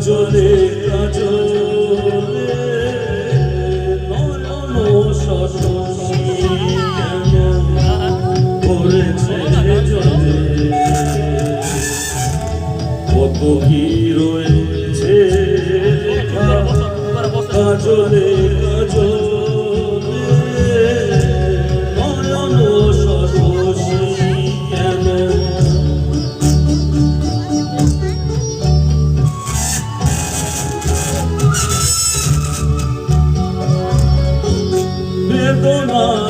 কাজলে কাজলে নয়ন সরসী করেছে জলে। কত কি রয়েছে কাজলে বেদনা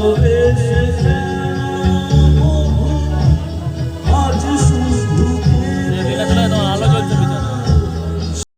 Oh,